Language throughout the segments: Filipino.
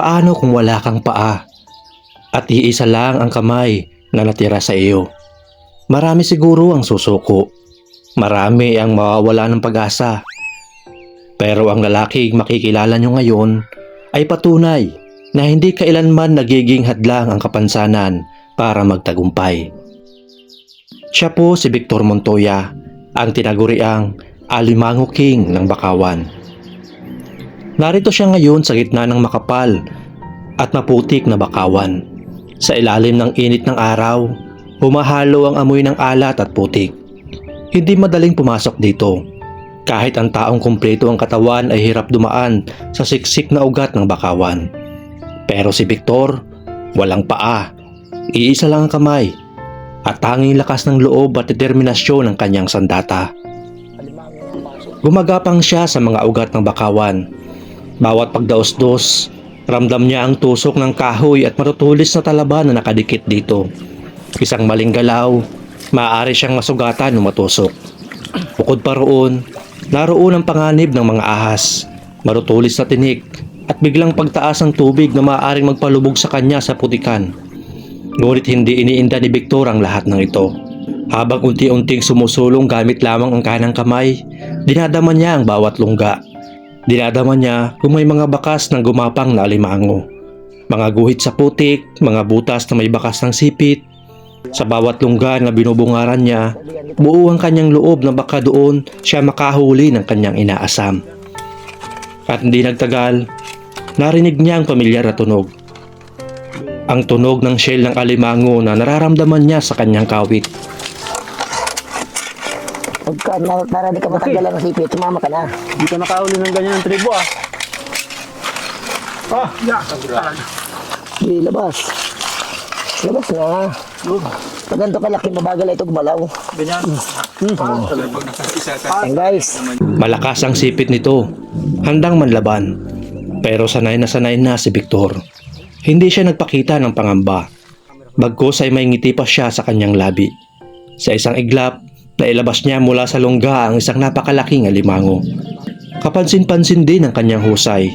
Paano kung wala kang paa? At iisa lang ang kamay na natira sa iyo. Marami siguro ang susuko. Marami ang mawawala ng pag-asa. Pero ang lalaking makikilala nyo ngayon ay patunay na hindi kailanman nagiging hadlang ang kapansanan para magtagumpay. Siya po si Victor Montoya, ang tinaguriang Alimango King ng Bakawan. Narito siya ngayon sa gitna ng makapal at maputik na bakawan. Sa ilalim ng init ng araw, humahalo ang amoy ng alat at putik. Hindi madaling pumasok dito. Kahit ang taong kumpleto ang katawan ay hirap dumaan sa siksik na ugat ng bakawan. Pero si Victor, walang paa. Iisa lang ang kamay at tanging lakas ng loob at determinasyon ng kanyang sandata. Gumagapang siya sa mga ugat ng bakawan. Bawat pagdaos-dos, ramdam niya ang tusok ng kahoy at matutulis na talaba na nakadikit dito. Isang maling galaw, maaari siyang masugatan o matusok. Bukod pa roon, naroon ang panganib ng mga ahas, marutulis na tinik, at biglang pagtaas ng tubig na maaaring magpalubog sa kanya sa putikan. Ngunit hindi iniinda ni Victor ang lahat ng ito. Habang unti-unting sumusulong gamit lamang ang kanang kamay, dinadama niya ang bawat lungga. Dinadama niya kung may mga bakas ng gumapang na alimango. Mga guhit sa putik, mga butas na may bakas ng sipit. Sa bawat lungga na binubungaran niya, buo ang kanyang loob na baka doon siya makahuli ng kanyang inaasam. At hindi nagtagal, narinig niya ang pamilyar na tunog. Ang tunog ng shell ng alimango na nararamdaman niya sa kanyang kawit. Pagka na, para di ka matanggalan ng sipit, sumama ka na. Hindi ka nakauli ng ganyan ng tribo ah. Ah, yeah. Di, labas. Labas na. Pag ganito kalaki, mabagal ito gumalaw. Ganyan. Ayan guys, Malakas ang sipit nito, handang manlaban. Pero sanay na sanay na si Victor. Hindi siya nagpakita ng pangamba. Bagkus ay may ngiti pa siya sa kanyang labi. Sa isang iglap, nailabas niya mula sa lungga ang isang napakalaking alimango. Kapansin-pansin din ang kanyang husay.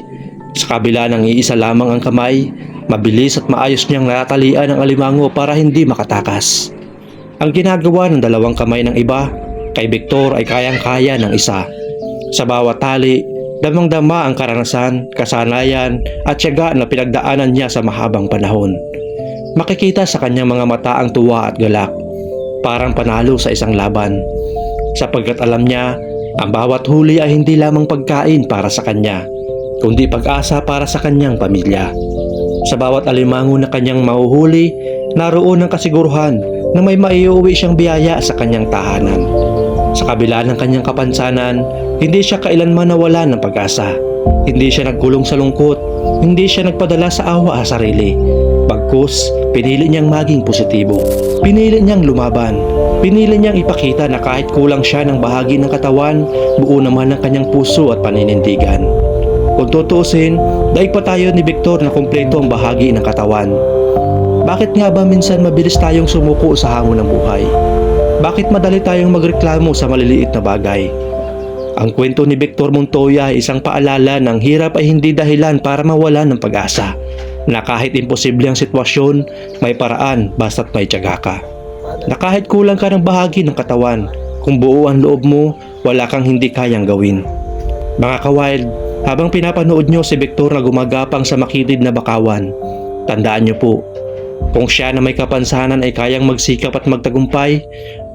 Sa kabila ng iisa lamang ang kamay, mabilis at maayos niyang natalian ang alimango para hindi makatakas. Ang ginagawa ng dalawang kamay ng iba, kay Victor ay kayang-kaya ng isa. Sa bawat tali, damang-dama ang karanasan, kasanayan at tiyaga na pinagdaanan niya sa mahabang panahon. Makikita sa kanyang mga mata ang tuwa at galak, parang panalo sa isang laban. Sapagkat alam niya, ang bawat huli ay hindi lamang pagkain para sa kanya, kundi pag-asa para sa kanyang pamilya. Sa bawat alimango na kanyang mahuhuli, naroon ang kasiguruhan na may maiuwi siyang biyaya sa kanyang tahanan. Sa kabila ng kanyang kapansanan, hindi siya kailanman nawala ng pag-asa. Hindi siya nagkulong sa lungkot, hindi siya nagpadala sa awa sa sarili. Bagkus, pinili niyang maging positibo. Pinili niyang lumaban. Pinili niyang ipakita na kahit kulang siya ng bahagi ng katawan, buo naman ang kanyang puso at paninindigan. Kung tutuusin, daig pa tayo ni Victor na kumpleto ang bahagi ng katawan. Bakit nga ba minsan mabilis tayong sumuko sa hamon ng buhay? Bakit madali tayong magreklamo sa maliliit na bagay? Ang kwento ni Victor Montoya ay isang paalala ng hirap ay hindi dahilan para mawala ng pag-asa. Na kahit imposible ang sitwasyon, may paraan basta't may tiyaga ka. Na kahit kulang ka ng bahagi ng katawan, kung buo ang loob mo, wala kang hindi kayang gawin. Mga kawild, habang pinapanood nyo si Victor na gumagapang sa makitid na bakawan, tandaan nyo po, kung siya na may kapansanan ay kayang magsikap at magtagumpay,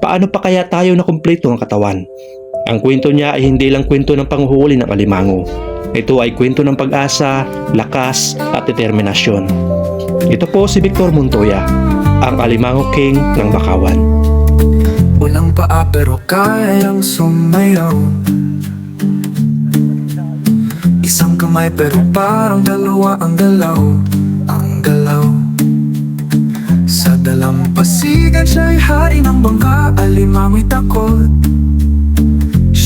paano pa kaya tayo na kumpleto ang katawan? Ang kwento niya ay hindi lang kwento ng panghuhuli ng alimango. Ito ay kwento ng pag-asa, lakas at determinasyon. Ito po si Victor Montoya, ang Alimango King ng Bakawan. Walang paa pero kayang sumayaw Isang kamay pero parang dalawa ang galaw Ang galaw Sa dalampasigan siya'y hari ng bangka Alimango'y takot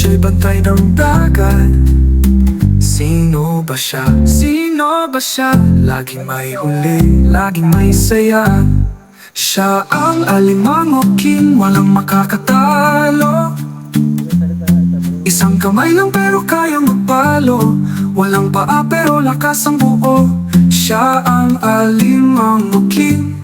Siya'y bantay ng dagat. Sino ba siya? Sino ba siya? Laging may huli, laging may saya. Siya ang alimango king, walang makakatalo. Isang kamay lang pero kayang magpalo. Walang paa pero lakas ang buo. Siya ang alimang mukin